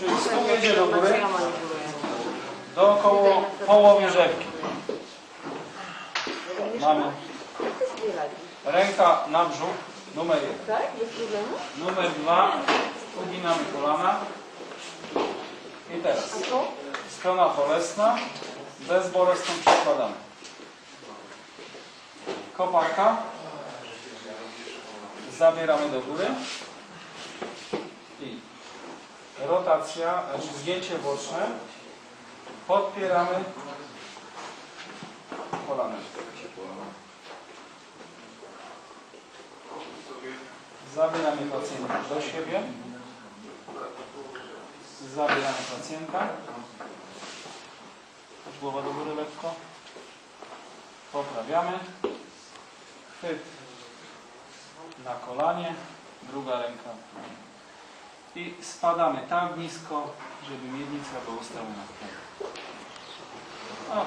Czyli stół jedzie do góry, do około połowy rzepki. Mamy ręka na brzuch, numer jeden. Tak? Bez? Numer dwa, uginamy kolana. I teraz strona bolesna, bezbolesną przekładamy. Koparka. Zabieramy do góry. I rotacja, znaczy zgięcie boczne. Podpieramy kolanem. Zabieramy pacjenta do siebie. Zabieramy pacjenta. Głowa do góry lekko. Poprawiamy. Chwyt na kolanie. Druga ręka. I spadamy tak nisko, żeby miednica była ustawiona. O,